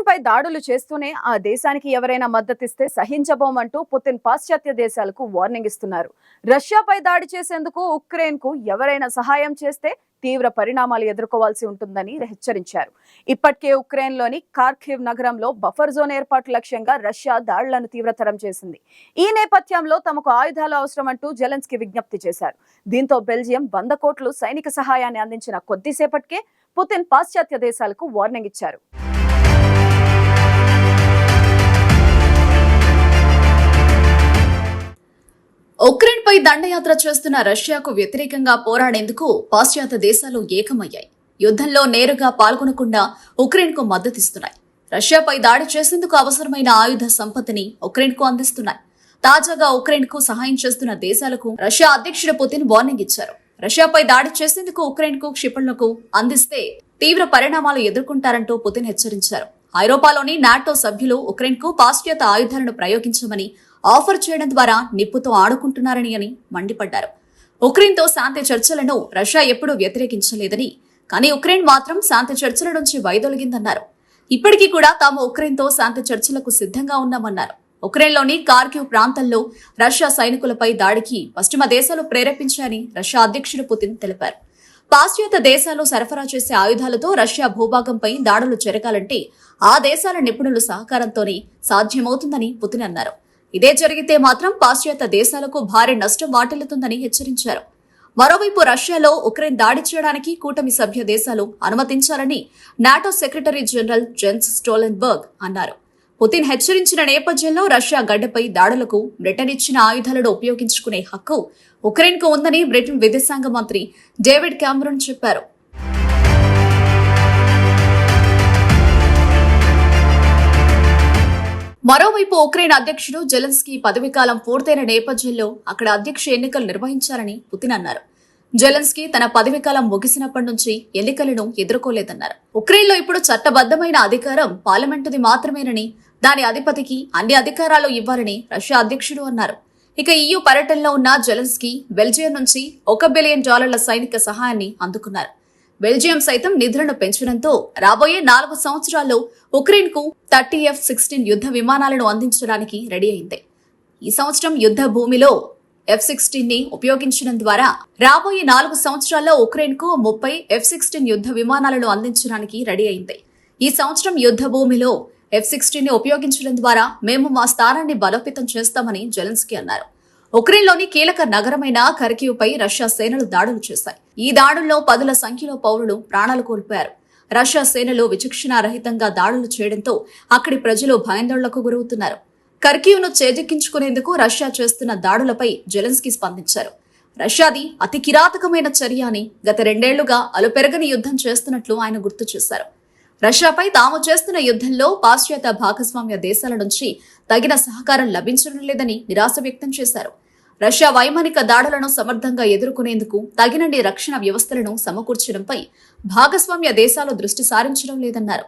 దాడులు చేస్తూనే ఆ దేశానికి ఎవరైనా మద్దతిస్తే సహించబోమంటూ పుతిన్ పాశ్చాత్య దేశాలకు వార్నింగ్ ఇస్తున్నారు. రష్యాపై దాడి చేసేందుకు ఉక్రెయిన్కు ఎవరైనా సహాయం చేస్తే తీవ్ర పరిణామాలు ఎదుర్కోవాల్సి ఉంటుందని హెచ్చరించారు. ఇప్పటికే ఉక్రెయిన్లోని కార్ఖివ్ నగరంలో బఫర్ జోన్ ఏర్పాటు లక్ష్యంగా రష్యా దాడులను తీవ్రతరం చేసింది. ఈ నేపథ్యంలో తమకు ఆయుధాలు అవసరమంటూ జెలెన్స్కి విజ్ఞప్తి చేశారు. దీంతో బెల్జియం వంద కోట్లు సైనిక సహాయాన్ని అందించిన కొద్దిసేపటికే పుతిన్ పాశ్చాత్య దేశాలకు వార్నింగ్ ఇచ్చారు. ఉక్రెయిన్ పై దండయాత్ర చేస్తున్న రష్యాకు వ్యతిరేకంగా పోరాడేందుకు పాశ్చాత్య దేశాలు ఏకమయ్యాయి. యుద్ధంలో నేరుగా పాల్గొనకుండా ఉక్రెయిన్కు మద్దతిస్తున్నాయి. రష్యాపై దాడి చేసేందుకు అవసరమైన ఆయుధ సంపత్తిని ఉక్రెయిన్కు అందిస్తున్నాయి. తాజాగా ఉక్రెయిన్కు సహాయం చేస్తున్న దేశాలకు రష్యా అధ్యక్షుడు పుతిన్ వార్నింగ్ ఇచ్చారు. రష్యాపై దాడి చేసేందుకు ఉక్రెయిన్కు క్షిపణులకు అందిస్తే తీవ్ర పరిణామాలు ఎదుర్కొంటారంటూ పుతిన్ హెచ్చరించారు. ఐరోపాలోని నాటో సభ్యులు ఉక్రెయిన్కు పాశ్చాత్య ఆయుధాలను ప్రయోగించమని ఆఫర్ చేయడం ద్వారా నిప్పుతో ఆడుకుంటున్నారని అని మండిపడ్డారు. ఉక్రెయిన్తో శాంతి చర్చలను రష్యా ఎప్పుడూ వ్యతిరేకించలేదని కానీ ఉక్రెయిన్ మాత్రం శాంతి చర్చల నుంచి వైదొలిగిందన్నారు. ఇప్పటికీ కూడా తాము ఉక్రెయిన్తో శాంతి చర్చలకు సిద్ధంగా ఉన్నామన్నారు. ఉక్రెయిన్లోని కార్కివ్ ప్రాంతంలో రష్యా సైనికులపై దాడికి పశ్చిమ దేశాలు ప్రేరేపించాయని రష్యా అధ్యక్షుడు పుతిన్ తెలిపారు. పాశ్చాత్య దేశాలు సరఫరా చేసే ఆయుధాలతో రష్యా భూభాగంపై దాడులు జరగాలంటే ఆ దేశాల నిపుణుల సహకారంతోనే సాధ్యమవుతుందని పుతిన్ అన్నారు. ఇదే జరిగితే మాత్రం పాశ్చాత్య దేశాలకు భారీ నష్టం వాటిల్లుతుందని హెచ్చరించారు. మరోవైపు రష్యాలో ఉక్రెయిన్ దాడి చేయడానికి కూటమి సభ్య దేశాలు అనుమతించాలని NATO secretary general Jens Stoltenberg అన్నారు. పుతిన్ హెచ్చరించిన నేపథ్యంలో రష్యా గడ్డపై దాడులకు బ్రిటన్ ఇచ్చిన ఆయుధాలను ఉపయోగించుకునే హక్కు ఉక్రెయిన్కు ఉందని బ్రిటన్ విదేశాంగ మంత్రి డేవిడ్ క్యామరన్ చెప్పారు. మరోవైపు ఉక్రెయిన్ అధ్యక్షుడు జెలెన్స్కీ పదవీకాలం పూర్తయిన నేపథ్యంలో అక్కడ అధ్యక్ష ఎన్నికలు నిర్వహించాలని పుతిన్ అన్నారు. జెలెన్స్కీ తన పదవీకాలం ముగిసినప్పటి నుంచి ఎన్నికలను ఎదుర్కోలేదన్నారు. ఉక్రెయిన్లో ఇప్పుడు చట్టబద్దమైన అధికారం పార్లమెంటుది మాత్రమేనని దాని అధిపతికి అన్ని అధికారాలు ఇవ్వాలని రష్యా అధ్యక్షుడు అన్నారు. ఇక ఈయూ పర్యటనలో ఉన్న జెలెన్స్కీ బెల్జియం నుంచి ఒక బిలియన్ డాలర్ల సైనిక సహాయాన్ని అందుకున్నారు. బెల్జియం సైతం నిధులను పెంచడంతో రాబోయే నాలుగు సంవత్సరాల్లో ఉక్రెయిన్కు థర్టీ ఎఫ్ సిక్స్టీన్ యుద్ధ విమానాలను అందించడానికి రెడీ అయింది. ఈ సంవత్సరం యుద్ధ భూమిలో ఎఫ్ సిక్స్టీన్ని ఉపయోగించడం ద్వారా రాబోయే నాలుగు సంవత్సరాల్లో ఉక్రెయిన్కు ముప్పై ఎఫ్ సిక్స్టీన్ యుద్ధ విమానాలను అందించడానికి రెడీ అయింది. ఈ సంవత్సరం యుద్ధ భూమిలో ఎఫ్ సిక్స్టీన్ని ఉపయోగించడం ద్వారా మేము మా స్థానాన్ని బలోపేతం చేస్తామని జెలెన్స్కీ అన్నారు. ఉక్రెయిన్లోని కీలక నగరమైన ఖర్కివ్పై రష్యా సేనలు దాడులు చేశాయి. ఈ దాడుల్లో పదుల సంఖ్యలో పౌరులు ప్రాణాలు కోల్పోయారు. రష్యా సేనలు విచక్షణారహితంగా దాడులు చేయడంతో అక్కడి ప్రజలు భయాందోళనకు గురవుతున్నారు. కర్కీవ్ను చేజెక్కించుకునేందుకు రష్యా చేస్తున్న దాడులపై జెలెన్స్కీ స్పందించారు. రష్యాది అతి కిరాతకమైన చర్య అని గత రెండేళ్ళుగా అలుపెరగని యుద్ధం చేస్తున్నట్లు ఆయన గుర్తు చేశారు. రష్యాపై తాము చేస్తున్న యుద్ధంలో పాశ్చాత్య భాగస్వామ్య దేశాల నుంచి తగిన సహకారం లభించడం లేదని నిరాశ వ్యక్తం చేశారు. రష్యా వైమానిక దాడులను సమర్థంగా ఎదుర్కొనేందుకు తగినన్ని రక్షణ వ్యవస్థలను సమకూర్చడంపై భాగస్వామ్య దేశాలు దృష్టి సారించడం లేదన్నారు.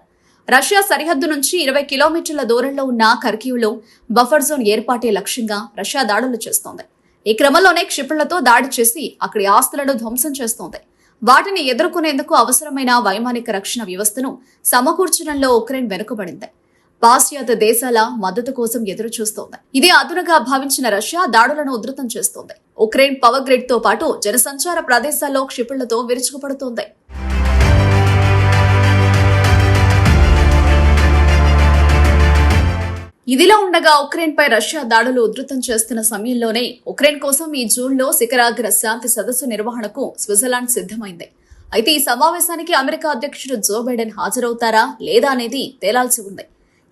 రష్యా సరిహద్దు నుంచి ఇరవై కిలోమీటర్ల దూరంలో ఉన్న కర్కీవ్లో బఫర్ జోన్ ఏర్పాటే లక్ష్యంగా రష్యా దాడులు చేస్తోంది. ఈ క్రమంలోనే క్షిపణులతో దాడి చేసి అక్కడి ఆస్తులను ధ్వంసం చేస్తోంది. వాటిని ఎదుర్కొనేందుకు అవసరమైన వైమానిక రక్షణ వ్యవస్థను సమకూర్చడంలో ఉక్రెయిన్ వెనుకబడింది. పాశ్చాత్య దేశాల మద్దతు కోసం ఎదురు చూస్తోంది ఇదే అదునుగా భావించిన రష్యా దాడులను ఉధృతం చేస్తోంది. ఉక్రెయిన్ పవర్ గ్రిడ్తో పాటు జనసంచార ప్రదేశాల్లో క్షిపణులతో విరుచుకుపడుతోంది. ఇదిలా ఉండగా ఉక్రెయిన్ పై రష్యా దాడులు ఉధృతం చేస్తున్న సమయంలోనే ఉక్రెయిన్ కోసం ఈ జూన్లో శిఖరాగ్ర శాంతి సదస్సు నిర్వహణకు స్విట్జర్లాండ్ సిద్ధమైంది. అయితే ఈ సమావేశానికి అమెరికా అధ్యక్షుడు జో బైడెన్ హాజరవుతారా లేదా అనేది తేలాల్సి ఉంది.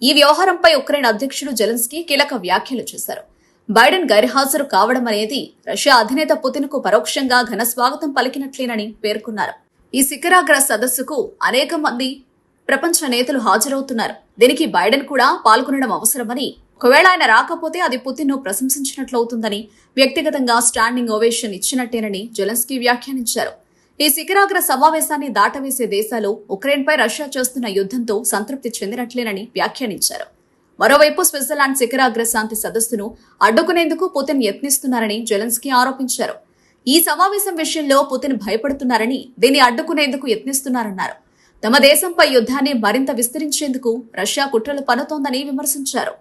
ఈ వ్యవహారంపై ఉక్రెయిన్ అధ్యక్షుడు జెలెన్స్కీ కీలక వ్యాఖ్యలు చేశారు. బైడెన్ గైర్హాజరు కావడం అనేది రష్యా అధినేత పుతిన్కు పరోక్షంగా ఘన స్వాగతం పలికినట్లేనని పేర్కొన్నారు. ఈ శిఖరాగ్ర సదస్సుకు అనేక మంది ప్రపంచ నేతలు హాజరవుతున్నారు. దీనికి బైడెన్ కూడా పాల్గొనడం అవసరమని ఒకవేళ ఆయన రాకపోతే అది పుతిన్ను ప్రశంసించినట్లవుతుందని వ్యక్తిగతంగా స్టాండింగ్ ఓవేషన్ ఇచ్చినట్టేనని జెలెన్స్కీ వ్యాఖ్యానించారు. ఈ శిఖరాగ్ర సమావేశాన్ని దాటవేసే దేశాలు ఉక్రెయిన్పై రష్యా చేస్తున్న యుద్ధంతో సంతృప్తి చెందినట్లేనని వ్యాఖ్యానించారు. మరోవైపు స్విట్జర్లాండ్ శిఖరాగ్ర శాంతి సదస్సును అడ్డుకునేందుకు పుతిన్ యత్నిస్తున్నారని జెలెన్స్కీ ఆరోపించారు. ఈ సమావేశం విషయంలో పుతిన్ భయపడుతున్నారని దీన్ని అడ్డుకునేందుకు యత్నిస్తున్నారన్నారు. తమ దేశంపై యుద్ధాన్ని మరింత విస్తరించేందుకు రష్యా కుట్రలు పనుతోందని విమర్శించారు.